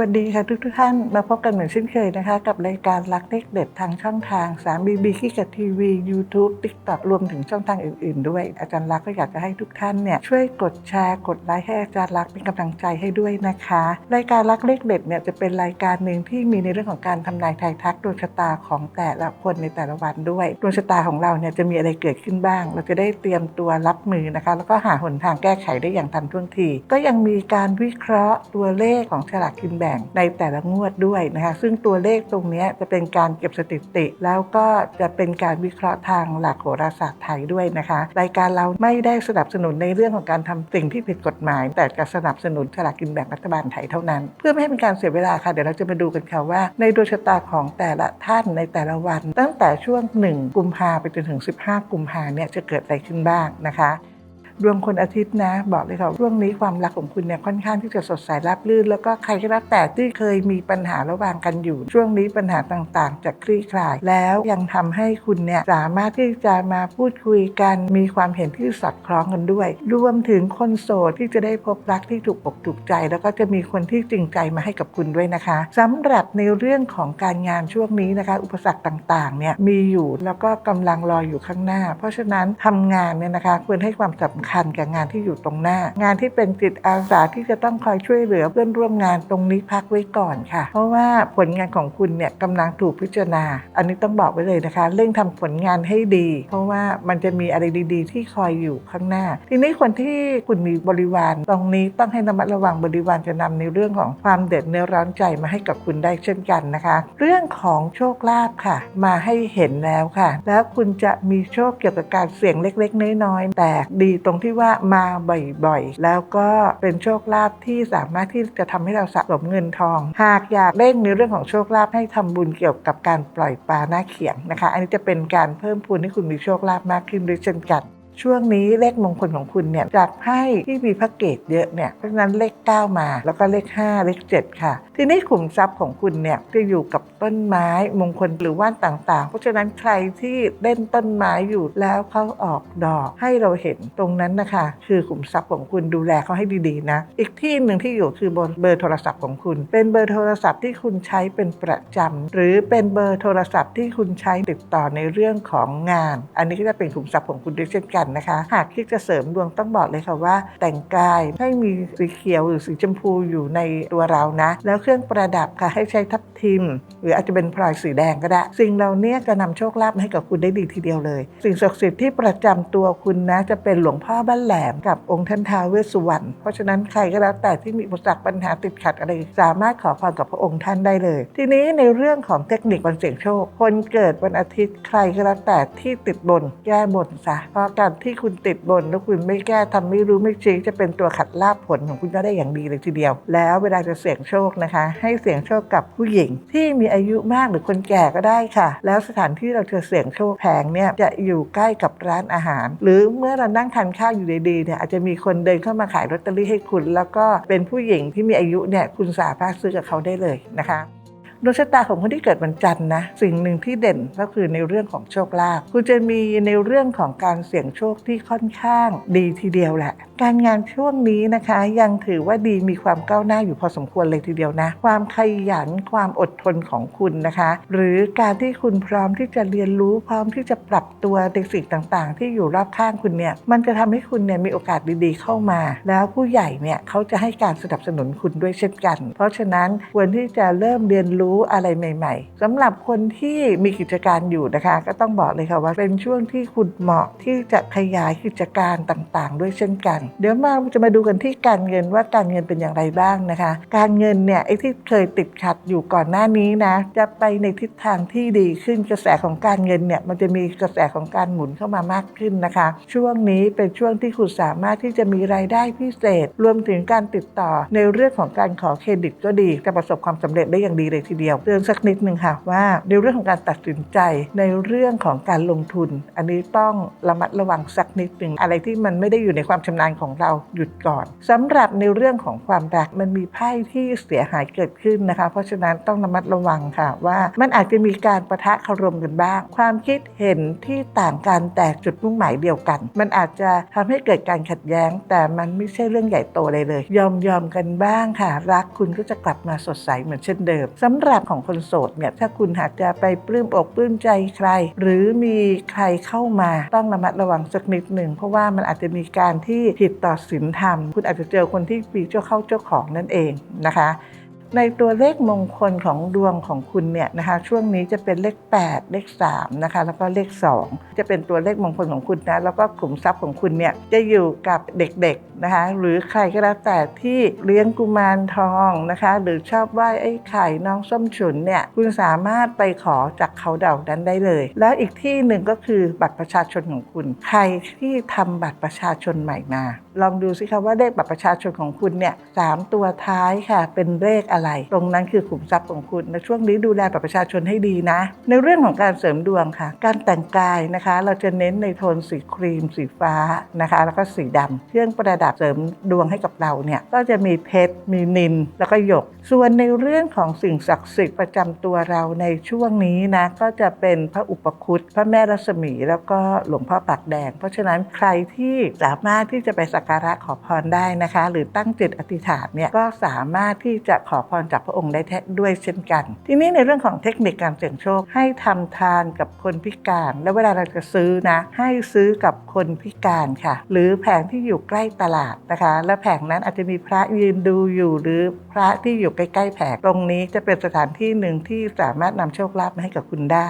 วัสดีค่ะทุกทุกท่านมาพบกันเหมือนเช่นเคยนะคะ กับรายการรักเลขเด็ดทางช่องทาง 3 BB คิกับทีวี YouTube TikTok รวมถึงช่องทางอื่น ๆ ด้วย อาจารย์รักก็อยากจะให้ทุกท่านเนี่ยช่วยกดแชร์กดไลค์ให้อาจารย์รักเป็นกำลังใจให้ด้วยนะคะ รายการรักเลขเด็ดเนี่ยจะเป็นรายการหนึ่งที่มีในเรื่องของการทำนายทายทักดวงชะตาของแต่ละคนในแต่ละวันด้วยดวงชะตาของเราเนี่ยจะมีอะไรเกิดขึ้นบ้าง เราจะได้เตรียมตัวรับมือนะคะ แล้วก็หาหนทางแก้ไขได้อย่างทันท่วงที ก็ยังมีการวิเคราะห์ตัวเลขของฉลากกินแบ่งในแต่ละงวดด้วยนะคะซึ่งตัวเลขตรงนี้จะเป็นการเก็บสถิติ แล้วก็จะเป็นการวิเคราะห์ทางหลักโหราศาสตร์ไทยด้วยนะคะ รายการเราไม่ได้สนับสนุนในเรื่องของการทำสิ่งที่ผิดกฎหมาย แต่จะสนับสนุนฉลากกินแบ่งรัฐบาลไทยเท่านั้น เพื่อไม่ให้เป็นการเสียเวลาค่ะเดี๋ยวเราจะมาดูกันค่ะว่า ในดวงชะตาของแต่ละท่านในแต่ละวัน ตั้งแต่ช่วง 1 กุมภาไปจนถึง 15 กุมภาเนี่ยจะเกิดอะไรขึ้นบ้างนะคะ ดวงคนอาทิตย์นะ บอกเลยค่ะช่วงนี้ความรักของคุณเนี่ยค่อนข้างที่จะสดใสราบรื่น แล้วก็ใครก็แล้วแต่ที่เคยมีปัญหาระหว่างกันอยู่ ช่วงนี้ปัญหาต่างๆจะคลี่คลาย แล้วยังทำให้คุณเนี่ยสามารถที่จะมาพูดคุยกันมีความเห็นที่สอดคล้องกันด้วย รวมถึงคนโสดที่จะได้พบรักที่ถูกอกถูกใจ แล้วก็จะมีคนที่จริงใจมาให้กับคุณด้วยนะคะสำหรับในเรื่องของการงานช่วงนี้นะคะ อุปสรรคต่างๆเนี่ยมีอยู่แล้วก็กำลังรออยู่ข้างหน้า เพราะฉะนั้นทำงานเนี่ยนะคะควรให้ความสำคัญกับงานที่อยู่ตรงหน้า งานที่เป็นจิตอาสาที่จะต้องคอยช่วยเหลือเพื่อนร่วมงานตรงนี้พักไว้ก่อนค่ะ เพราะว่าผลงานของคุณเนี่ยกำลังถูกพิจารณา อันนี้ต้องบอกไว้เลยนะคะเร่งทำผลงานให้ดี เพราะว่ามันจะมีอะไรดี ๆ ที่คอยอยู่ข้างหน้า ทีนี้คนที่คุณมีบริวารตรงนี้ต้องให้ระมัดระวังบริวารจะนำในเรื่องของความเด็ดเนื้อร้อนใจมาให้กับคุณได้เช่นกันนะคะ เรื่องของโชคลาภค่ะ มาให้เห็นแล้วค่ะ แล้วคุณจะมีโชคเกี่ยวกับการเสี่ยงเล็ก ๆ น้อยๆแต่ดีตรงที่ว่ามาบ่อยๆ แล้วก็เป็นโชคลาภที่สามารถที่จะทำให้เราสะสมเงินทอง หากอยากเร่งในเรื่องของโชคลาภให้ทำบุญเกี่ยวกับการปล่อยปลาหน้าเขียงนะคะ อันนี้จะเป็นการเพิ่มพูนให้คุณมีโชคลาภมากขึ้นด้วยเช่นกัน ช่วงนี้เลขมงคลของคุณเนี่ยจากไพ่ที่มีพระเกตเยอะเนี่ยเพราะฉะนั้นเลข 9 มา แล้วก็เลข 5 เลข 7 ค่ะ ทีนี้ขุมทรัพย์ของคุณเนี่ยจะอยู่กับต้นไม้มงคลหรือว่านต่างๆ เพราะฉะนั้นใครที่เล่นต้นไม้อยู่แล้วเขาออกดอกให้เราเห็นตรงนั้นนะคะ คือขุมทรัพย์ของคุณดูแลเขาให้ดีๆนะ อีกที่หนึ่งที่อยู่คือบนเบอร์โทรศัพท์ของคุณ เป็นเบอร์โทรศัพท์ที่คุณใช้เป็นประจำหรือเป็นเบอร์โทรศัพท์ที่คุณใช้ติดต่อในเรื่องของงาน อันนี้ก็จะเป็นขุมทรัพย์ของคุณด้วยเช่นกันนะคะ หากคิดจะเสริมดวงต้องบอกเลยค่ะว่า แต่งกายให้มีสีเขียวหรือสีชมพูอยู่ในตัวเรานะ แล้วเครื่องประดับค่ะให้ใช้ทับทิม หรืออาจจะเป็นพลอยสีแดงก็ได้ สิ่งเหล่านี้จะนำโชคลาภมาให้กับคุณได้ดีทีเดียวเลย สิ่งศักดิ์สิทธิ์ที่ประจำตัวคุณนะ จะเป็นหลวงพ่อบ้านแหลมกับองค์ท่านท้าวเวสสุวรรณเพราะฉะนั้นใครก็แล้วแต่ที่มีอุปสรรคปัญหาติดขัดอะไรสามารถขอพรกับพระองค์ท่านได้เลย ทีนี้ในเรื่องของเทคนิควันเสี่ยงโชค คนเกิดวันอาทิตย์ใครก็แล้วแต่ที่ติดบนแก้บนซะเพราะการที่คุณติดบนแล้วคุณไม่แก้ทำไม่รู้ไม่จริงจะเป็นตัวขัดลาภผลของคุณก็ได้อย่างดีเลยทีเดียว แล้วเวลาจะเสี่ยงโชคนะคะ ให้เสี่ยงโชคกับผู้หญิง ที่มีอายุมากหรือคนแก่ก็ได้ค่ะ แล้วสถานที่เราจะเสี่ยงโชคแผงเนี่ยจะอยู่ใกล้กับร้านอาหาร หรือเมื่อเรานั่งทานข้าวอยู่ดีๆเนี่ยอาจจะมีคนเดินเข้ามาขายลอตเตอรี่ให้คุณ แล้วก็เป็นผู้หญิงที่มีอายุเนี่ยคุณสามารถซื้อกับเขาได้เลยนะคะ ดวงชะตาของคนที่เกิดวันจันทร์นะสิ่งหนึ่งที่เด่นก็คือในเรื่องของโชคลาภคุณจะมีในเรื่องของการเสี่ยงโชคที่ค่อนข้างดีทีเดียวแหละการงานช่วงนี้นะคะ ยังถือว่าดีมีความก้าวหน้าอยู่พอสมควรเลยทีเดียวนะ ความขยันความอดทนของคุณนะคะ หรือการที่คุณพร้อมที่จะเรียนรู้พร้อมที่จะปรับตัวในสิ่งต่างๆ ที่อยู่รอบข้างคุณเนี่ยมันจะทำให้คุณเนี่ยมีโอกาสดีๆเข้ามา แล้วผู้ใหญ่เนี่ยเขาจะให้การสนับสนุนคุณด้วยเช่นกัน เพราะฉะนั้นควรที่จะเริ่มเรียนรู้อะไรใหม่ ๆสำหรับคนที่มีกิจการอยู่นะคะ ก็ต้องบอกเลยค่ะว่าเป็นช่วงที่คุณเหมาะที่จะขยายกิจการต่างๆ ด้วยเช่นกันเดี๋ยวมาจะมาดูกันที่การเงินว่าการเงินเป็นอย่างไรบ้างนะคะ การเงินเนี่ยไอ้ที่เคยติดขัดอยู่ก่อนหน้านี้นะจะไปในทิศทางที่ดีขึ้นกระแสของการเงินเนี่ยมันจะมีกระแสของการหมุนเข้ามามากขึ้นนะคะ ช่วงนี้เป็นช่วงที่คุณสามารถที่จะมีรายได้พิเศษ รวมถึงการติดต่อในเรื่องของการขอเครดิตก็ดีจะประสบความสำเร็จได้อย่างดีเลยทีเดียวเตือนสักนิดหนึ่งค่ะว่าในเรื่องของการตัดสินใจในเรื่องของการลงทุน อันนี้ต้องระมัดระวังสักนิดหนึ่งอะไรที่มันไม่ได้อยู่ในความชำนาญของเราหยุดก่อนสำหรับในเรื่องของความรักมันมีไพ่ที่เสียหายเกิดขึ้นนะคะ เพราะฉะนั้นต้องระมัดระวังค่ะว่ามันอาจจะมีการประทะคารมกันบ้าง ความคิดเห็นที่ต่างกันแต่จุดมุ่งหมายเดียวกัน มันอาจจะทำให้เกิดการขัดแย้ง แต่มันไม่ใช่เรื่องใหญ่โตเลยเลย ยอมยอมกันบ้างค่ะ รักคุณก็จะกลับมาสดใสเหมือนเช่นเดิมสำหรับของคนโสดเนี่ยถ้าคุณหากจะไปปลื้มอกปลื้มใจใคร หรือมีใครเข้ามาต้องระมัดระวังสักนิดหนึ่งเพราะว่ามันอาจจะมีการที่ผิดต่อศีลธรรม คุณอาจจะเจอคนที่มีเจ้าเข้าเจ้าของนั่นเองนะคะ ในตัวเลขมงคลของดวงของคุณเนี่ยนะคะช่วงนี้จะเป็นเลข 8 เลข3นะคะแล้วก็เลข 2 จะเป็นตัวเลขมงคลของคุณนะแล้วก็ขุมทรัพย์ของคุณเนี่ยจะอยู่กับเด็กๆนะคะหรือใครก็แล้วแต่ที่เลี้ยงกุมารทองนะคะ หรือชอบไหว้ไอ้ไข่น้องส้มฉุนเนี่ยคุณสามารถไปขอจากเขาเดานั้นได้เลย แล้วอีกที่หนึ่งก็คือบัตรประชาชนของคุณ ใครที่ทำบัตรประชาชนใหม่มา ลองดูสิคะว่าเลขบัตรประชาชนของคุณเนี่ยสามตัวท้ายค่ะเป็นเลขอะไรตรงนั้นคือขุมทรัพย์ของคุณในช่วงนี้ดูแลบัตรประชาชนให้ดีนะ ในเรื่องของการเสริมดวงค่ะ การแต่งกายนะคะ เราจะเน้นในโทนสีครีม สีฟ้านะคะ แล้วก็สีดำเครื่องประดับเสริมดวงให้กับเราเนี่ยก็จะมีเพชรมีนิน แล้วก็หยก ส่วนในเรื่องของสิ่งศักดิ์สิทธิ์ประจำตัวเราในช่วงนี้นะก็จะเป็นพระอุปคุตพระแม่รัศมี แล้วก็หลวงพ่อปากแดง เพราะฉะนั้นใครที่สามารถที่จะไปสักการะขอพรได้นะคะ หรือตั้งจิตอธิษฐานเนี่ยก็สามารถที่จะขอพรจากพระองค์ได้แท้ด้วยเช่นกัน ทีนี้ในเรื่องของเทคนิคการเสี่ยงโชคให้ทำทานกับคนพิการ แล้วเวลาเราจะซื้อนะให้ซื้อกับคนพิการค่ะ หรือแผงที่อยู่ใกล้ตลาดนะคะ และแผงนั้นอาจจะมีพระยืนดูอยู่หรือพระที่อยู่ใกล้ ๆ แผงตรงนี้จะเป็นสถานที่หนึ่งที่สามารถนำโชคลาภมาให้กับคุณได้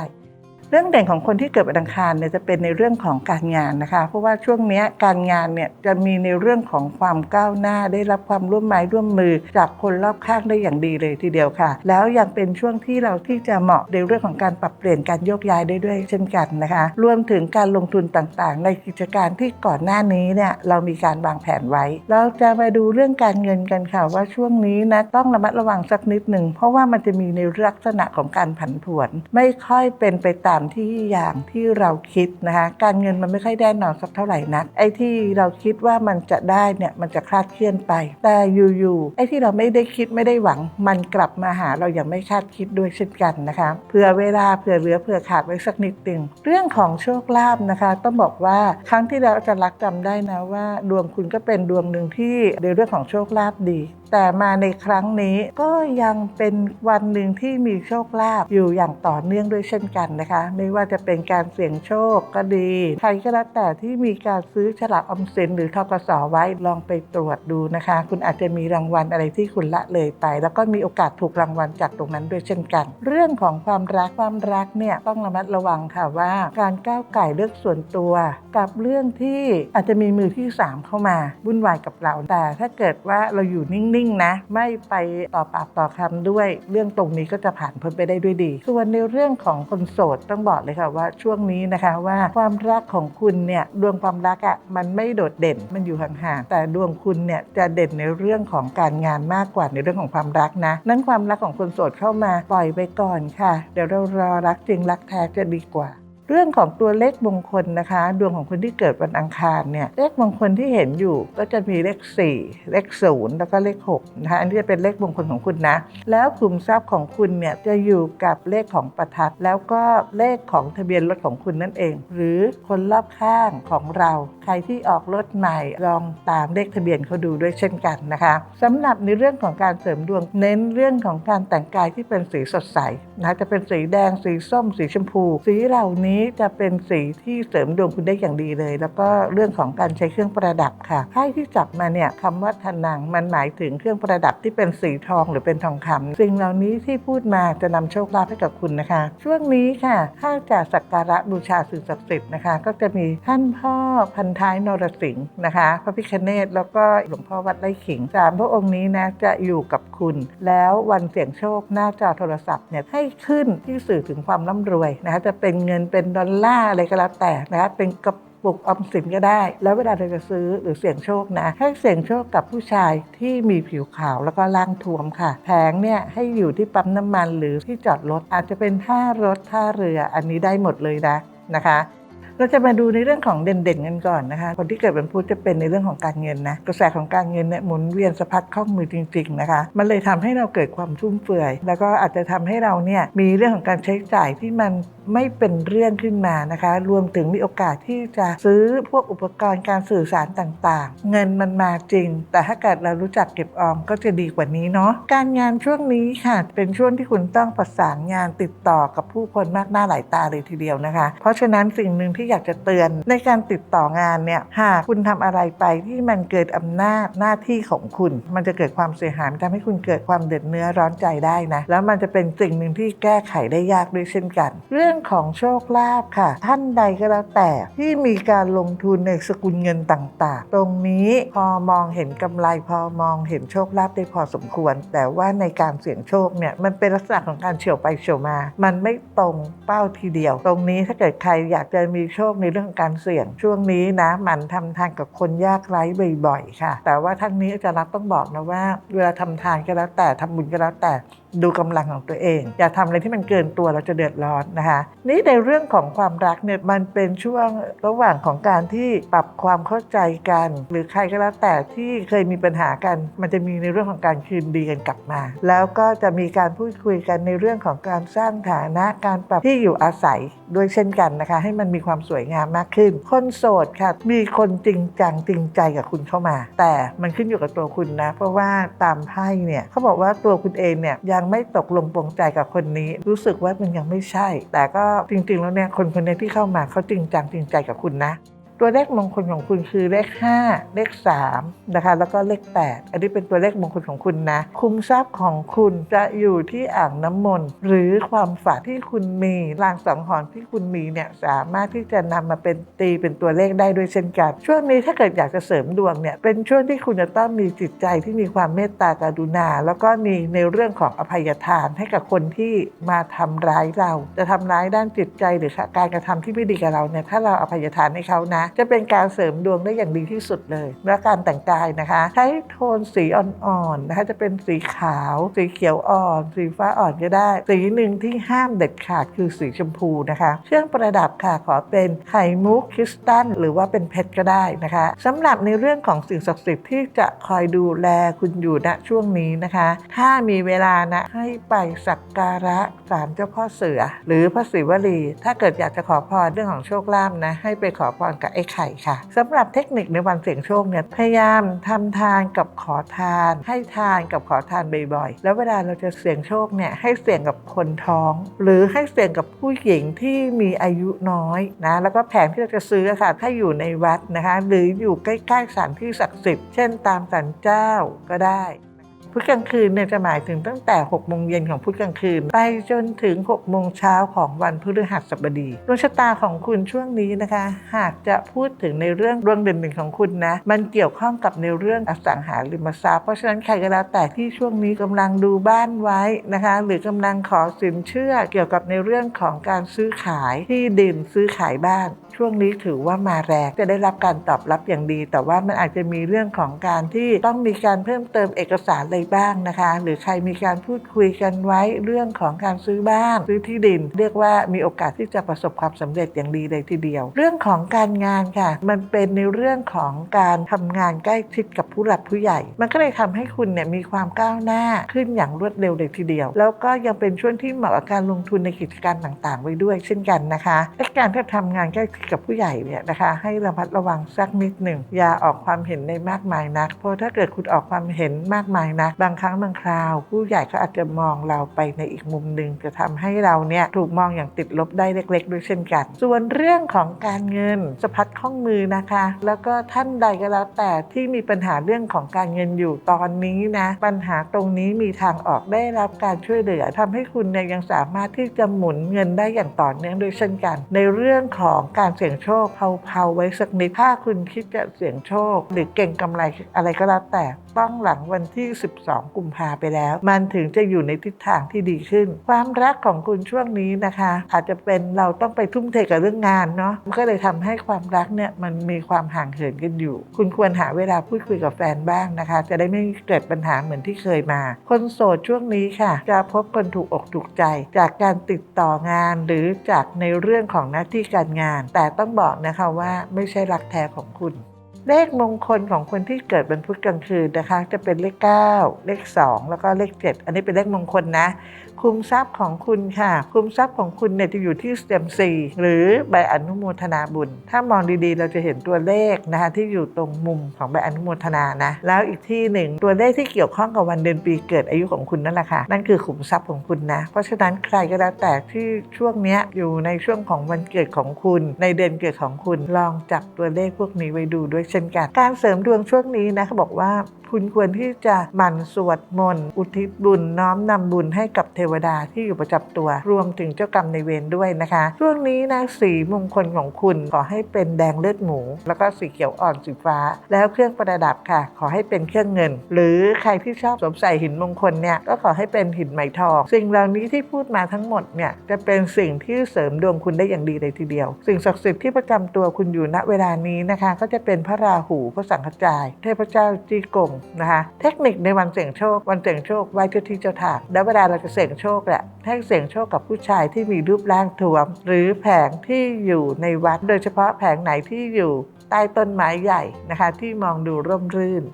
เรื่องเด่นของคนที่เกิดวันอังคารเนี่ยจะเป็นในเรื่องของการงานนะคะ เพราะว่าช่วงนี้การงานเนี่ยจะมีในเรื่องของความก้าวหน้าได้รับความร่วมไม้ร่วมมือ จากคนรอบข้างได้อย่างดีเลยทีเดียวค่ะ แล้วยังเป็นช่วงที่เราที่จะเหมาะในเรื่องของการปรับเปลี่ยนการโยกย้ายได้ด้วยเช่นกันนะคะ รวมถึงการลงทุนต่างๆ ในกิจการที่ก่อนหน้านี้เนี่ยเรามีการวางแผนไว้ เราจะมาดูเรื่องการเงินกันค่ะว่าช่วงนี้นะต้องระมัดระวังสักนิดหนึ่งเพราะว่ามันจะมีในลักษณะของการผันผวน ไม่ค่อยเป็นไปตามที่อย่างที่เราคิดนะคะการเงินมันไม่ค่อยแน่นอนสักเท่าไหร่นักไอ้ที่เราคิดว่ามันจะได้เนี่ยมันจะคลาดเคลื่อนไป แต่อยู่ๆไอ้ที่เราไม่ได้คิดไม่ได้หวัง มันกลับมาหาเราอย่างไม่คาดคิดด้วยเช่นกันนะคะเผื่อเวลาเผื่อเหลือเผื่อขาดไว้สักนิดหนึ่งเรื่องของโชคลาภนะคะ ต้องบอกว่าครั้งที่แล้วอาจะรักจำได้นะว่า ดวงคุณก็เป็นดวงหนึ่งที่ในเรื่องของโชคลาภดี แต่มาในครั้งนี้ก็ยังเป็นวันหนึ่งที่มีโชคลาภอยู่อย่างต่อเนื่องด้วยเช่นกันนะคะ ไม่ว่าจะเป็นการเสี่ยงโชคก็ดี ใครก็แล้วแต่ที่มีการซื้อฉลากออมสินหรือทกสไว้ลองไปตรวจดูนะคะ คุณอาจจะมีรางวัลอะไรที่คุณละเลยไป แล้วก็มีโอกาสถูกรางวัลจากตรงนั้นด้วยเช่นกัน เรื่องของความรักความรักเนี่ยต้องระมัดระวังค่ะว่า การก้าวไก่เรื่องส่วนตัว กับเรื่องที่อาจจะมีมือที่สามเข้ามาวุ่นวายกับเราแต่ถ้าเกิดว่าเราอยู่นิ่งๆนะ ไม่ไปต่อปากต่อคำด้วย เรื่องตรงนี้ก็จะผ่านพ้นไปได้ด้วยดี ส่วนในเรื่องของคนโสดต้องบอกเลยค่ะว่าช่วงนี้นะคะว่าความรักของคุณเนี่ยดวงความรักอะ่ะมันไม่โดดเด่นมันอยู่ห่างๆแต่ดวงคุณเนี่ยจะเด่นในเรื่องของการงานมากกว่าในเรื่องของความรักนะ นั้นความรักของคนโสดเข้ามาปล่อยไปก่อนค่ะ เดี๋ยวเรารอรักจริงรักแท้จะดีกว่า เรื่องของตัวเลขมงคลนะคะ ดวงของคนที่เกิดวันอังคารเนี่ยเลขมงคลที่เห็นอยู่ก็จะมีเลข 4 เลข 0 แล้วก็เลข6นะคะอันนี้จะเป็นเลขมงคลของคุณนะ แล้วกลุ่มทรัพย์ของคุณเนี่ยจะอยู่กับเลขของประทัดแล้วก็เลขของทะเบียนรถของคุณนั่นเอง หรือคนรอบข้างของเรา ใครที่ออกรถใหม่ลองตามเลขทะเบียนเขาดูด้วยเช่นกันนะคะสำหรับในเรื่องของการเสริมดวงเน้นเรื่องของการแต่งกายที่เป็นสีสดใสนะจะเป็นสีแดงสีส้ม สีชมพู สีเหล่านี้จะเป็นสีที่เสริมดวงคุณได้อย่างดีเลย แล้วก็เรื่องของการใช้เครื่องประดับค่ะไพ่ที่จับมาเนี่ยคำว่าทนังมันหมายถึงเครื่องประดับที่เป็นสีทองหรือเป็นทองคำสิ่งเหล่านี้ที่พูดมาจะนำโชคลาภให้กับคุณนะคะ ช่วงนี้ค่ะถ้าจะสักการะบูชาสิ่งศักดิ์สิทธิ์นะคะ ก็จะมีท่านพ่อพันท้ายนรสิงห์นะคะ พระพิคเนตแล้วก็หลวงพ่อวัดไร่ขิงสามพระองค์นี้นะจะอยู่กับคุณ แล้ววันเสี่ยงโชคหน้าจอโทรศัพท์เนี่ยให้ขึ้นที่สื่อถึงความร่ำรวยนะคะจะเป็นเงินเป็นดอลลาร์อะไรก็แล้วแต่นะคะเป็นกระปุกออมสินก็ได้ แล้วเวลาเราจะซื้อหรือเสี่ยงโชคนะ ให้เสี่ยงโชคกับผู้ชายที่มีผิวขาวแล้วก็ร่างทวมค่ะ แผงเนี่ยให้อยู่ที่ปั๊มน้ำมันหรือที่จอดรถอาจจะเป็นท่ารถท่าเรืออันนี้ได้หมดเลยนะนะคะเราจะมาดูในเรื่องของเด่นๆกันก่อนนะคะ คนที่เกิดเป็นพุธจะเป็นในเรื่องของการเงินนะ กระแสของการเงินเนี่ยหมุนเวียนสะพัดคล่องมือจริง ๆนะคะ มันเลยทำให้เราเกิดความฟุ่มเฟือย แล้วก็อาจจะทำให้เราเนี่ยมีเรื่องของการใช้จ่ายที่มันไม่เป็นเรื่องขึ้นมานะคะ รวมถึงมีโอกาสที่จะซื้อพวกอุปกรณ์การสื่อสารต่างๆ เงินมันมาจริง แต่ถ้าเกิดเรารู้จักเก็บออมก็จะดีกว่านี้เนาะการงานช่วงนี้ค่ะ เป็นช่วงที่คุณต้องประสานงานติดต่อกับผู้คนมากหน้าหลายตาเลยทีเดียวนะคะ เพราะฉะนั้นสิ่งหนึ่งที่อยากจะเตือนในการติดต่องานเนี่ยหากคุณทำอะไรไปที่มันเกิดอำนาจหน้าที่ของคุณ มันจะเกิดความเสียหายมันทำให้คุณเกิดความเดือดเนื้อร้อนใจได้นะแล้วมันจะเป็นสิ่งหนึ่งที่แก้ไขได้ยากด้วยเช่นกัน เรื่องื่องของโชคลาภค่ะ ท่านใดก็แล้วแต่ที่มีการลงทุนในสกุลเงินต่างๆ ตรงนี้พอมองเห็นกำไรพอมองเห็นโชคลาภได้พอสมควร แต่ว่าในการเสี่ยงโชคเนี่ยมันเป็นลักษณะของการเฉียวไปเฉียวมา มันไม่ตรงเป้าทีเดียว ตรงนี้ถ้าเกิดใครอยากจะมีโชคในเรื่องการเสี่ยงช่วงนี้นะมันทำทานกับคนยากไร้บ่อยๆค่ะ แต่ว่าทั้งนี้อาจารย์รักต้องบอกนะว่า เวลาทำทานก็แล้วแต่ทำบุญก็แล้วแต่ ดูกำลังของตัวเอง อย่าทำอะไรที่มันเกินตัวเราจะเดือดร้อนนะคะนี่ในเรื่องของความรักเนี่ยมันเป็นช่วงระหว่างของการที่ปรับความเข้าใจกัน หรือใครก็แล้วแต่ที่เคยมีปัญหากัน มันจะมีในเรื่องของการคืนดีกันกลับมา แล้วก็จะมีการพูดคุยกันในเรื่องของการสร้างฐานะการปรับที่อยู่อาศัยด้วยเช่นกันนะคะ ให้มันมีความสวยงามมากขึ้น คนโสดค่ะมีคนจริงจังจริงใจกับคุณเข้ามา แต่มันขึ้นอยู่กับตัวคุณนะ เพราะว่าตามไพ่เนี่ยเขาบอกว่าตัวคุณเองเนี่ยยังไม่ตกลงปลงใจกับคนนี้ รู้สึกว่ามันยังไม่ใช่ แต่ก็จริงๆแล้วเนี่ยคนคนนี้ที่เข้ามาเขาจริงจังจริงใจกับคุณนะ ตัวเลขมงคลของคุณคือเลข 5 เลข3นะคะแล้วก็เลข 8 อันนี้เป็นตัวเลขมงคลของคุณนะคุมทรัพย์ของคุณจะอยู่ที่อ่างน้ำมนต์หรือความฝันที่คุณมีลางสังหรณ์ที่คุณมีเนี่ยสามารถที่จะนำมาเป็นตีเป็นตัวเลขได้ด้วยเช่นกัน ช่วงนี้ถ้าเกิดอยากจะเสริมดวงเนี่ยเป็นช่วงที่คุณจะต้องมีจิตใจที่มีความเมตตากรุณา แล้วก็มีในเรื่องของอภัยทานให้กับคนที่มาทำร้ายเรา จะทำร้ายด้านจิตใจหรือการกระทำที่ไม่ดีกับเราเนี่ยถ้าเราอภัยทานให้เขานะจะเป็นการเสริมดวงได้อย่างดีที่สุดเลย และการแต่งกายนะคะ ใช้โทนสีอ่อนๆนะคะจะเป็นสีขาว สีเขียวอ่อน สีฟ้าอ่อนก็ได้ สีหนึ่งที่ห้ามเด็ดขาดคือสีชมพูนะคะ เครื่องประดับค่ะขอเป็นไข่มุกคริสตัลหรือว่าเป็นเพชรก็ได้นะคะสำหรับในเรื่องของสิ่งศักดิ์สิทธิ์ที่จะคอยดูแลคุณอยู่ณช่วงนี้นะคะ ถ้ามีเวลานะให้ไปสักการะศาลเจ้าพ่อเสือ หรือพระศิวลี ถ้าเกิดอยากจะขอพรเรื่องของโชคลาภนะให้ไปขอพรกับไอ้ไข่ค่ะสำหรับเทคนิคในวันเสี่ยงโชคเนี่ยพยายามทำทานกับขอทาน ให้ทานกับขอทานบ่อยๆ แล้วเวลาเราจะเสี่ยงโชคเนี่ยให้เสี่ยงกับคนท้อง หรือให้เสี่ยงกับผู้หญิงที่มีอายุน้อยนะแล้วก็แผงที่เราจะซื้อค่ะถ้าอยู่ในวัดนะคะ หรืออยู่ใกล้ๆสถานที่ศักดิ์สิทธิ์เช่นตามศาลเจ้าก็ได้ พุธกลางคืนเนี่ยจะหมายถึงตั้งแต่6โมงเย็นของพุธกลางคืน ไปจนถึง6โมงเช้าของวันพฤหัสบดีดวงชะตาของคุณช่วงนี้นะคะ หากจะพูดถึงในเรื่องดวงเด่นๆของคุณนะ มันเกี่ยวข้องกับในเรื่องอสังหาริมทรัพย์เพราะฉะนั้นใครก็แล้วแต่ที่ช่วงนี้กำลังดูบ้านไว้นะคะ หรือกำลังขอสินเชื่อเกี่ยวกับในเรื่องของการซื้อขายที่ดินซื้อขายบ้าน ช่วงนี้ถือว่ามาแรงจะได้รับการตอบรับอย่างดี แต่ว่ามันอาจจะมีเรื่องของการที่ต้องมีการเพิ่มเติมเอกสารอะไรบ้างนะคะ หรือใครมีการพูดคุยกันไว้เรื่องของการซื้อบ้านซื้อที่ดิน เรียกว่ามีโอกาสที่จะประสบความสำเร็จอย่างดีเลยทีเดียว เรื่องของการงานค่ะ มันเป็นในเรื่องของการทำงานใกล้ชิดกับผู้หลักผู้ใหญ่ มันก็เลยทำให้คุณเนี่ยมีความก้าวหน้าขึ้นอย่างรวดเร็วเลยทีเดียว แล้วก็ยังเป็นช่วงที่เหมาะกับการลงทุนในกิจการต่างๆ ไว้ด้วยเช่นกันนะคะและการที่ทำงานใกล้ชิดกับผู้ใหญ่เนี่ยนะคะให้ระมัดระวังสักนิดหนึ่งอย่าออกความเห็นในมากมายนัก เพราะถ้าเกิดคุณออกความเห็นมากมายนัก บางครั้งบางคราว ผู้ใหญ่เขาอาจจะมองเราไปในอีกมุมหนึ่งจะทำให้เราเนี่ยถูกมองอย่างติดลบได้เล็ก ๆ ด้วยเช่นกัน ส่วนเรื่องของการเงินสะพัดข้องมือนะคะ แล้วก็ท่านใดก็แล้วแต่ที่มีปัญหาเรื่องของการเงินอยู่ตอนนี้นะปัญหาตรงนี้มีทางออกได้รับการช่วยเหลือทำให้คุณเนี่ยยังสามารถที่จะหมุนเงินได้อย่างต่อเนื่องด้วยเช่นกัน ในเรื่องของการเสี่ยงโชคเผาๆไว้สักนิดถ้าคุณคิดจะเสี่ยงโชค หรือเก่งกำไรอะไรก็แล้วแต่ ต้องหลังวันที่ 12 กุมภาไปแล้ว มันถึงจะอยู่ในทิศทางที่ดีขึ้น ความรักของคุณช่วงนี้นะคะ อาจจะเป็นเราต้องไปทุ่มเทกับเรื่องงานเนาะมันก็เลยทำให้ความรักเนี่ยมันมีความห่างเหินกันอยู่ คุณควรหาเวลาพูดคุยกับแฟนบ้างนะคะ จะได้ไม่เกิดปัญหาเหมือนที่เคยมา คนโสดช่วงนี้ค่ะ จะพบคนถูกอกถูกใจ จากการติดต่องานหรือจากในเรื่องของหน้าที่การงาน แต่ต้องบอกนะคะว่าไม่ใช่รักแท้ของคุณ เลขมงคลของคนที่เกิดบนพุธกลางคืนนะคะ จะเป็นเลข 9 เลข 2 แล้วก็เลข 7 อันนี้เป็นเลขมงคลนะ คุมทรัพย์ของคุณค่ะ คุมทรัพย์ของคุณเนี่ยจะอยู่ที่สเต็มซีหรือใบอนุโมทนาบุญ ถ้ามองดีๆ เราจะเห็นตัวเลขนะคะที่อยู่ตรงมุมของใบอนุโมทนานะ แล้วอีกที่หนึ่งตัวเลขที่เกี่ยวข้องกับวันเดือนปีเกิดอายุของคุณนั่นแหละค่ะ นั่นคือขุมทรัพย์ของคุณนะ เพราะฉะนั้นใครก็แล้วแต่ที่ช่วงนี้อยู่ในช่วงของวันเกิดของคุณ ในเดือนเกิดของคุณลองจับตัวเลขพวกนี้ไว้ดูด้วยเช่นกัน การเสริมดวงช่วงนี้นะเขาบอกว่าคุณควรที่จะหมั่นสวดมนต์อุทิศบุญน้อมนำบุญให้กับเทวดาที่อยู่ประจำตัว รวมถึงเจ้ากรรมในเวรด้วยนะคะช่วงนี้นะสีมงคลของคุณขอให้เป็นแดงเลือดหมู แล้วก็สีเขียวอ่อนสีฟ้า แล้วเครื่องประดับค่ะ ขอให้เป็นเครื่องเงิน หรือใครที่ชอบสวมใส่หินมงคลเนี่ยก็ขอให้เป็นหินไหมทองสิ่งเหล่านี้ที่พูดมาทั้งหมดเนี่ยจะเป็นสิ่งที่เสริมดวงคุณได้อย่างดีเลยทีเดียว สิ่งศักดิ์สิทธิ์ที่ประจำตัวคุณอยู่ณเวลานี้นะคะ ก็จะเป็นพระราหูพระสังฆจาย เทพเจ้าจีกงนะคะ เทคนิคในวันเสี่ยงโชควันเสี่ยงโชคไหว้เจ้าที่เจ้าทางแล้วเวลาเราจะเสี่ยงโชคแหละให้เสี่ยงโชคกับผู้ชายที่มีรูปร่างท้วม หรือแผงที่อยู่ในวัด โดยเฉพาะแผงไหนที่อยู่ใต้ต้นไม้ใหญ่นะคะ ที่มองดูร่มรื่น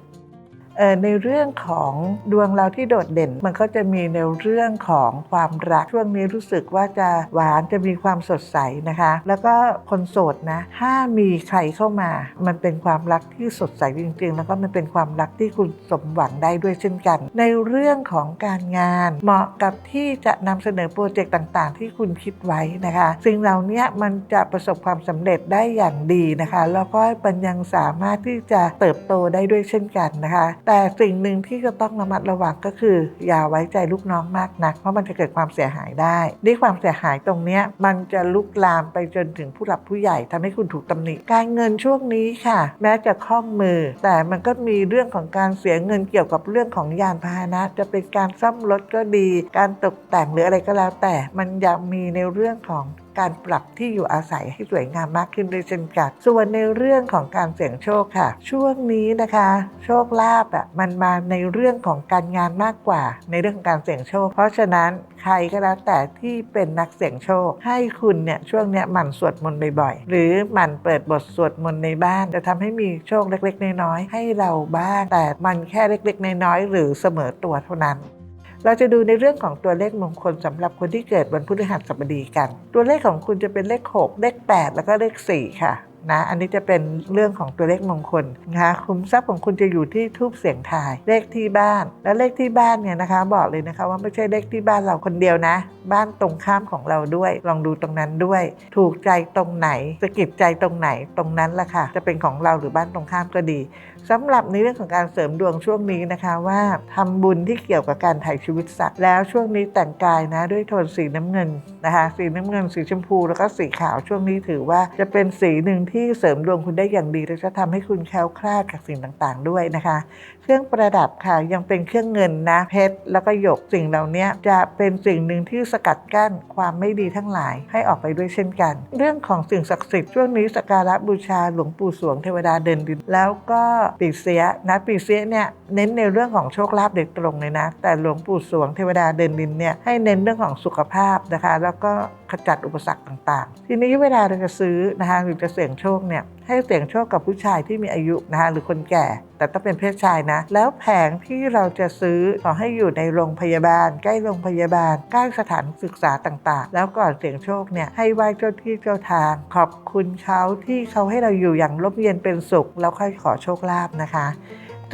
ในเรื่องของดวงเราที่โดดเด่น มันก็จะมีในเรื่องของความรักช่วงนี้รู้สึกว่าจะหวานจะมีความสดใสนะคะ แล้วก็คนโสดนะถ้ามีใครเข้ามา มันเป็นความรักที่สดใสจริง ๆ แล้วก็มันเป็นความรักที่คุณสมหวังได้ด้วยเช่นกัน ในเรื่องของการงาน เหมาะกับที่จะนำเสนอโปรเจกต์ต่างๆ ที่คุณคิดไว้นะคะสิ่งเหล่านี้มันจะประสบความสำเร็จได้อย่างดีนะคะ แล้วก็มันยังสามารถที่จะเติบโตได้ด้วยเช่นกันนะคะแต่สิ่งหนึ่งที่จะต้องระมัดระวังก็คือ อย่าไว้ใจลูกน้องมากนัก เพราะมันจะเกิดความเสียหายได้ด้วยความเสียหายตรงนี้มันจะลุกลามไปจนถึงผู้หลักผู้ใหญ่ทำให้คุณถูกตำหนิ การเงินช่วงนี้ค่ะ แม้จะคล่องมือ แต่มันก็มีเรื่องของการเสียเงินเกี่ยวกับเรื่องของยานพาหนะ จะเป็นการซ่อมรถก็ดี การตกแต่งหรืออะไรก็แล้วแต่ มันยังมีในเรื่องของการปรับที่อยู่อาศัยให้สวยงามมากขึ้นด้วยเช่นกันส่วนในเรื่องของการเสี่ยงโชคค่ะ ช่วงนี้นะคะ โชคลาภอะมันมาในเรื่องของการงานมากกว่า ในเรื่องของการเสี่ยงโชค เพราะฉะนั้นใครก็แล้วแต่ที่เป็นนักเสี่ยงโชค ให้คุณเนี่ยช่วงเนี้ยหมั่นสวดมนต์บ่อยๆ หรือหมั่นเปิดบทสวดมนต์ในบ้าน จะทำให้มีโชคเล็ก ๆ น้อยๆให้เราบ้างแต่มันแค่เล็ก ๆ น้อยๆหรือเสมอตัวเท่านั้น เราจะดูในเรื่องของตัวเลขมงคลสำหรับคนที่เกิดวันพฤหัสบดีกัน ตัวเลขของคุณจะเป็นเลข 6 เลข 8 แล้วก็เลข 4 ค่ะ นะอันนี้จะเป็นเรื่องของตัวเลขมงคลนะคะคุ้มทรัพย์ของคุณจะอยู่ที่ทูบเสียงทาย เลขที่บ้าน และเลขที่บ้านเนี่ยนะคะ บอกเลยนะคะว่าไม่ใช่เลขที่บ้านเราคนเดียวนะ บ้านตรงข้ามของเราด้วย ลองดูตรงนั้นด้วย ถูกใจตรงไหนสะกิดใจตรงไหนตรงนั้นละค่ะ จะเป็นของเราหรือบ้านตรงข้ามก็ดีสำหรับในเรื่องของการเสริมดวงช่วงนี้นะคะว่าทำบุญที่เกี่ยวกับการถ่ายชีวิตสัตว์แล้วช่วงนี้แต่งกายนะด้วยโทนสีน้ำเงินนะคะ สีน้ำเงินสีชมพูแล้วก็สีขาวช่วงนี้ถือว่าจะเป็นสีหนึ่งที่เสริมดวงคุณได้อย่างดีและจะทำให้คุณแคล้วคลาดจากสิ่งต่าง ๆ ด้วยนะคะ เครื่องประดับค่ะ ยังเป็นเครื่องเงินนะเพชรแล้วก็หยกสิ่งเหล่านี้จะเป็นสิ่งหนึ่งที่สกัดกั้นความไม่ดีทั้งหลายให้ออกไปด้วยเช่นกัน เรื่องของสิ่งศักดิ์สิทธิ์ช่วงนี้สักการะบูชาหลวงปู่สวงเทวดาเดินดิน แล้วก็ปีเสียนะปีเสียเนี่ยเน้นในเรื่องของโชคลาภโดยตรงเลยนะ แต่หลวงปู่สวงเทวดาเดินดินเนี่ยให้เน้นเรื่องของสุขภาพนะคะ แล้วก็ขจัดอุปสรรคต่างๆ ทีนี้เวลาเราจะซื้อนะคะหรือจะเสี่ยงโชคเนี่ย ให้เสี่ยงโชคกับผู้ชายที่มีอายุนะคะหรือคนแก่ แต่ต้องเป็นเพศชายนะ แล้วแผงที่เราจะซื้อขอให้อยู่ในโรงพยาบาล ใกล้โรงพยาบาลใกล้สถานศึกษาต่างๆ แล้วก่อนเสี่ยงโชคเนี่ยให้ไหว้เจ้าที่เจ้าทาง ขอบคุณเขาที่เขาให้เราอยู่อย่างร่มเย็นเป็นสุข แล้วค่อยขอโชคลาภนะคะ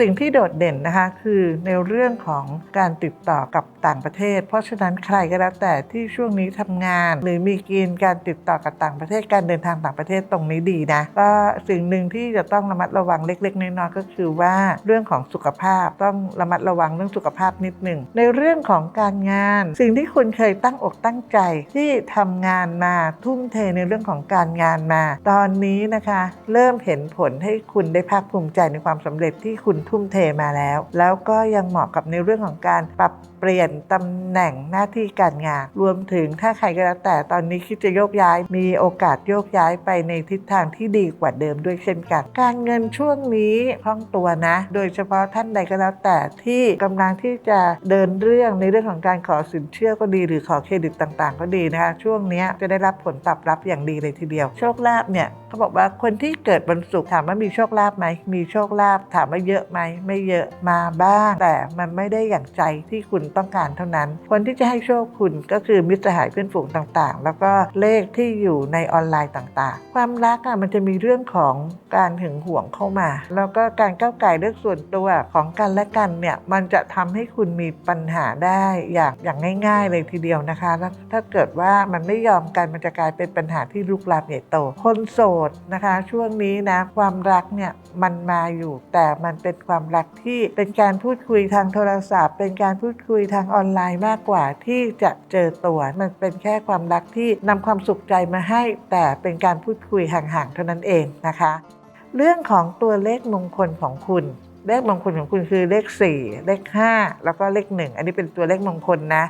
สิ่งที่โดดเด่นนะคะคือในเรื่องของการติดต่อกับต่างประเทศ เพราะฉะนั้นใครก็แล้วแต่ที่ช่วงนี้ทำงาน หรือมีกินการติดต่อกับต่างประเทศการเดินทางต่างประเทศตรงนี้ดีนะก็สิ่งหนึ่งที่จะต้องระมัดระวังเล็กๆน้อยๆก็คือว่าเรื่องของสุขภาพต้องระมัดระวังเรื่องสุขภาพนิดหนึ่งในเรื่องของการงาน สิ่งที่คุณเคยตั้งอกตั้งใจที่ทำงานมาทุ่มเทในเรื่องของการงานมา ตอนนี้นะคะ เริ่มเห็นผลให้คุณได้ภาคภูมิใจในความสำเร็จที่คุณทุ่มเทมาแล้ว แล้วก็ยังเหมาะกับในเรื่องของการปรับเปลี่ยนตำแหน่งหน้าที่การงาน รวมถึงถ้าใครก็แล้วแต่ตอนนี้คิดจะโยกย้าย มีโอกาสโยกย้ายไปในทิศทางที่ดีกว่าเดิมด้วยเช่นกัน การเงินช่วงนี้คล่องตัวนะ โดยเฉพาะท่านใดก็แล้วแต่ที่กำลังที่จะเดินเรื่องในเรื่องของการขอสินเชื่อก็ดี หรือขอเครดิตต่างๆ ก็ดีนะคะช่วงนี้จะได้รับผลตอบรับอย่างดีเลยทีเดียว โชคลาภเนี่ยเขาบอกว่าคนที่เกิดวันศุกร์ถามว่ามีโชคลาภไหมมีโชคลาภถามว่าเยอะไหมไม่เยอะมาบ้าง แต่มันไม่ได้อย่างใจที่คุณต้องการเท่านั้น คนที่จะให้โชคคุณก็คือมิตรสหายเพื่อนฝูงต่างๆ แล้วก็เลขที่อยู่ในออนไลน์ต่างๆ ความรักอะมันจะมีเรื่องของการหึงหวงเข้ามา แล้วก็การก้าวไก่เรื่องส่วนตัวของกันและกันเนี่ยมันจะทำให้คุณมีปัญหาได้อย่างอย่างง่าย ๆ เลยทีเดียวนะคะแล้วถ้าเกิดว่ามันไม่ยอมกันมันจะกลายเป็นปัญหาที่ลุกลามใหญ่โต คนโสดนะคะ ช่วงนี้นะความรักเนี่ยมันมาอยู่แต่มันเป็นความรักที่เป็นการพูดคุยทางโทรศัพท์ เป็นการพูดคุยทางออนไลน์มากกว่าที่จะเจอตัวมันเป็นแค่ความรักที่นำความสุขใจมาให้ แต่เป็นการพูดคุยห่างๆเท่านั้นเองนะคะ เรื่องของตัวเลขมงคลของคุณเลขมงคลของคุณคือเลข 4 เลข 5 แล้วก็เลข 1 อันนี้เป็นตัวเลขมงคลนะ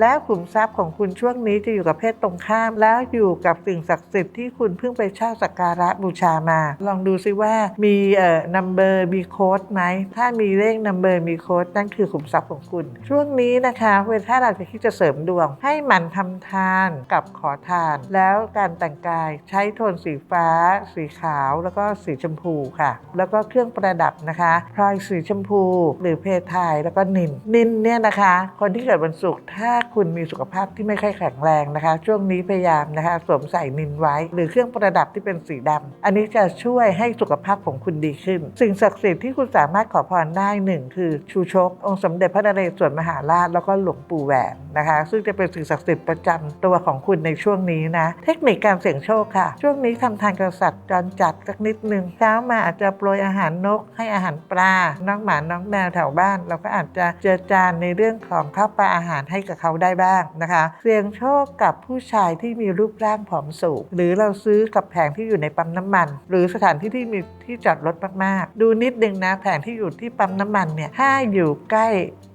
แล้วขุมทรัพย์ของคุณช่วงนี้จะอยู่กับเพศตรงข้าม แล้วอยู่กับสิ่งศักดิ์สิทธิ์ที่คุณเพิ่งไปเช่าสักการะบูชามา ลองดูซิว่ามีเอ่อนัมเบอร์มีโค้ดไหม ถ้ามีเลขนัมเบอร์มีโค้ดนั่นคือขุมทรัพย์ของคุณ ช่วงนี้นะคะเวลาถ้าเราจะคิดจะเสริมดวง ให้หมั่นทำทานกับขอทาน แล้วการแต่งกายใช้โทนสีฟ้า สีขาว แล้วก็สีชมพูค่ะ แล้วก็เครื่องประดับนะคะพลอยสีชมพู หรือเพทายแล้วก็นินนินเนี่ยนะคะ คนที่เกิดวันศุกร์ถ้าคุณมีสุขภาพที่ไม่ค่อยแข็งแรงนะคะ ช่วงนี้พยายามนะคะ สวมใส่นินไว้ หรือเครื่องประดับที่เป็นสีดำอันนี้จะช่วยให้สุขภาพของคุณดีขึ้น สิ่งศักดิ์สิทธิ์ที่คุณสามารถขอพรได้หนึ่งคือชูชก องค์สมเด็จพระนเรศวรมหาราชแล้วก็หลวงปู่แหวนนะคะ ซึ่งจะเป็นสิ่งศักดิ์สิทธิ์ประจำตัวของคุณในช่วงนี้นะ เทคนิคการเสี่ยงโชคค่ะ ช่วงนี้ทำทานกษัตริย์จรจัดสักนิดหนึ่งเช้ามาอาจจะโปรยอาหารนก ให้อาหารปลาน้องหมาน้องแมวแถวบ้าน เราก็อาจจะเจอจานในเรื่องของข้าวปลาอาหารให้กับเขาได้บ้างนะคะเสี่ยงโชคกับผู้ชายที่มีรูปร่างผอมสูง หรือเราซื้อกับแผงที่อยู่ในปั๊มน้ำมัน หรือสถานที่ที่มีที่จอดรถมากๆ ดูนิดนึงนะแผงที่อยู่ที่ปั๊มน้ำมันเนี่ยถ้าอยู่ใกล้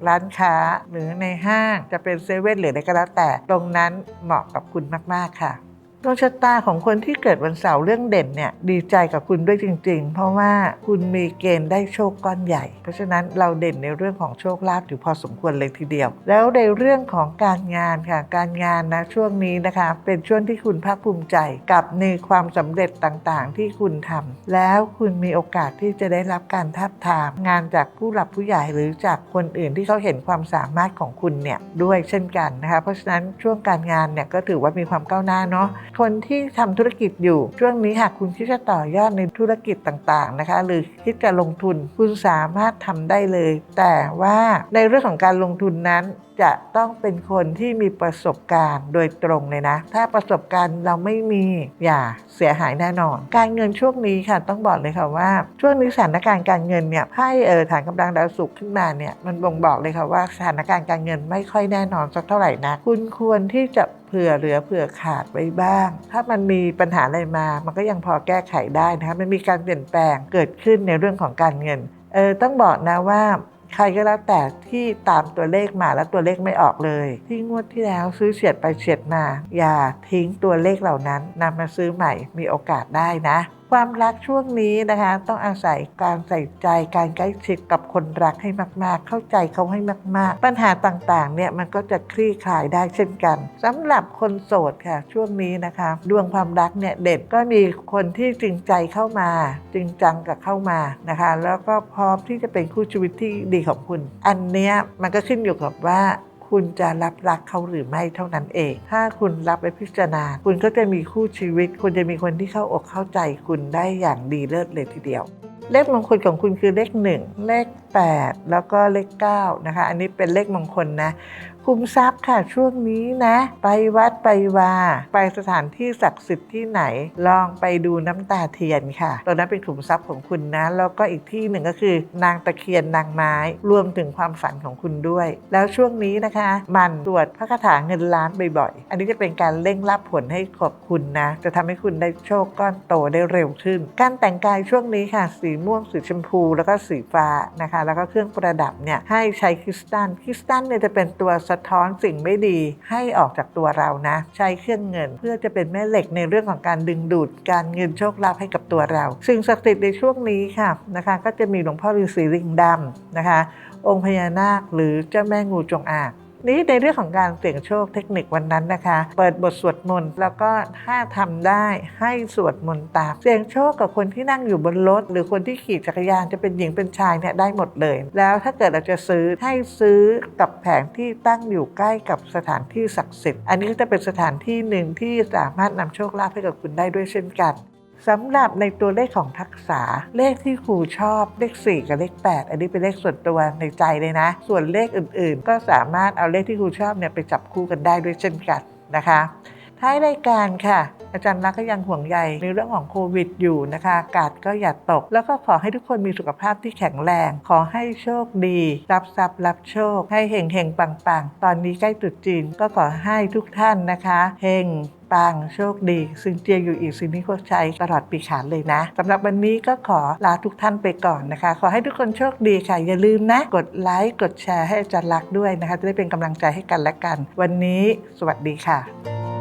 ร้านค้าหรือในห้างจะเป็นเซเว่นหรืออะไรก็แล้วแต่ ตรงนั้นเหมาะกับคุณมาก ๆ ค่ะ ดวงชะตาของคนที่เกิดวันเสาร์เรื่องเด่นเนี่ยดีใจกับคุณด้วยจริง ๆ เพราะว่าคุณมีเกณฑ์ได้โชคก้อนใหญ่ เพราะฉะนั้นเราเด่นในเรื่องของโชคลาภอยู่พอสมควรเลยทีเดียว แล้วในเรื่องของการงานค่ะการงานนะช่วงนี้นะคะ เป็นช่วงที่คุณภาคภูมิใจกับในความสำเร็จต่างๆ ที่คุณทำแล้วคุณมีโอกาสที่จะได้รับการทับทาม งานจากผู้หลักผู้ใหญ่หรือจากคนอื่นที่เขาเห็นความสามารถของคุณเนี่ยด้วยเช่นกันนะคะเพราะฉะนั้นช่วงการงานเนี่ยก็ถือว่ามีความก้าวหน้าเนาะคนที่ทำธุรกิจอยู่ ช่วงนี้หากคุณคิดจะต่อยอดในธุรกิจต่างๆนะคะ หรือคิดจะลงทุนคุณสามารถทำได้เลย แต่ว่าในเรื่องของการลงทุนนั้น จะต้องเป็นคนที่มีประสบการณ์โดยตรงเลยนะ ถ้าประสบการณ์เราไม่มีอย่าเสียหายแน่นอน การเงินช่วงนี้ค่ะต้องบอกเลยค่ะว่า ช่วงนี้สถานการณ์การเงินเนี่ยไพ่เออฐานกำลังดาวศุกร์ขึ้นมาเนี่ยมันบ่งบอกเลยค่ะว่าสถานการณ์การเงินไม่ค่อยแน่นอนสักเท่าไหร่นะคุณควรที่จะเผื่อเหลือเผื่อขาดไว้บ้าง ถ้ามันมีปัญหาอะไรมา มันก็ยังพอแก้ไขได้นะคะมันมีการเปลี่ยนแปลงเกิดขึ้นในเรื่องของการเงินเออต้องบอกนะว่า ใครก็แล้วแต่ที่ตามตัวเลขมาแล้วตัวเลขไม่ออกเลย ที่งวดที่แล้วซื้อเฉียดไปเฉียดมา อย่าทิ้งตัวเลขเหล่านั้นนำมาซื้อใหม่มีโอกาสได้นะ ความรักช่วงนี้นะคะ ต้องอาศัยการใส่ใจการใกล้ชิดกับคนรักให้มาก ๆ เข้าใจเขาให้มาก ๆ ปัญหาต่างๆ เนี่ยมันก็จะคลี่คลายได้เช่นกันสำหรับคนโสดค่ะ ช่วงนี้นะคะ ดวงความรักเนี่ยเด็ดก็มีคนที่จริงใจเข้ามา จริงจังกับเข้ามานะคะ แล้วก็พร้อมที่จะเป็นคู่ชีวิตที่ดีของคุณ อันเนี้ยมันก็ขึ้นอยู่กับว่า คุณจะรับรักเขาหรือไม่เท่านั้นเอง ถ้าคุณรับไปพิจารณา คุณก็จะมีคู่ชีวิต คุณจะมีคนที่เข้าอกเข้าใจคุณได้อย่างดีเลิศเลยทีเดียว เลขมงคลของคุณคือเลข 1 เลข 8 แล้วก็เลข9นะคะ อันนี้เป็นเลขมงคลนะคุมทรัพย์ค่ะช่วงนี้นะ ไปวัดไปวา ไปสถานที่ศักดิ์สิทธิ์ที่ไหน ลองไปดูน้ำตาเทียนค่ะตัวนั้นเป็นขุมทรัพย์ของคุณนะ แล้วก็อีกที่หนึ่งก็คือ นางตะเคียนนางไม้ รวมถึงความฝันของคุณด้วย แล้วช่วงนี้นะคะ มันตรวจพระคาถาเงินล้านบ่อยๆ อันนี้จะเป็นการเร่งรับผลให้ขอบคุณนะ จะทำให้คุณได้โชคก้อนโตได้เร็วขึ้น การแต่งกายช่วงนี้ค่ะ สีม่วงสีชมพู แล้วก็สีฟ้านะคะ แล้วก็เครื่องประดับเนี่ยให้ใช้คริสตัลคริสตัลเนี่ยจะเป็นตัวสะท้อนสิ่งไม่ดีให้ออกจากตัวเรานะ ใช้เครื่องเงิน เพื่อจะเป็นแม่เหล็กในเรื่องของการดึงดูดการเงินโชคลาภให้กับตัวเรา สิ่งศักดิ์สิทธิ์ในช่วงนี้ค่ะนะคะ ก็จะมีหลวงพ่อฤาษีลิงดำนะคะ องค์พญานาคหรือเจ้าแม่งูจงอาง นี้ในเรื่องของการเสี่ยงโชคเทคนิควันนั้นนะคะ เปิดบทสวดมนต์แล้วก็ถ้าทำได้ให้สวดมนต์ตามเสี่ยงโชคกับคนที่นั่งอยู่บนรถ หรือคนที่ขี่จักรยานจะเป็นหญิงเป็นชายเนี่ยได้หมดเลย แล้วถ้าเกิดเราจะซื้อให้ซื้อกับแผงที่ตั้งอยู่ใกล้กับสถานที่ศักดิ์สิทธิ์อันนี้ก็จะเป็นสถานที่หนึ่งที่สามารถนำโชคลาภให้กับคุณได้ด้วยเช่นกัน สำหรับในตัวเลขของทักษะเลขที่ครูชอบเลข 4 กับเลข 8 อันนี้เป็นเลขส่วนตัวในใจเลยนะ ส่วนเลขอื่นๆ ก็สามารถเอาเลขที่ครูชอบเนี่ยไปจับคู่กันได้ด้วยเช่นกันนะคะ ท้ายรายการค่ะ อาจารย์รักก็ยังห่วงใยในเรื่องของโควิดอยู่นะคะกาศก็อย่าตก แล้วก็ขอให้ทุกคนมีสุขภาพที่แข็งแรง ขอให้โชคดี รับทรัพย์รับโชค ให้เฮงเฮงปังปังตอนนี้ใกล้ตรุษจีนก็ขอให้ทุกท่านนะคะเฮงปังโชคดีซึ่งเจียอยู่อีกสิ่งที่พวกใช้ตลอดปีขานเลยนะสำหรับวันนี้ก็ขอลาทุกท่านไปก่อนนะคะ ขอให้ทุกคนโชคดีค่ะ อย่าลืมนะ กดไลค์กดแชร์ให้อาจารย์รักด้วยนะคะ จะได้เป็นกำลังใจให้กันและกัน วันนี้ สวัสดีค่ะ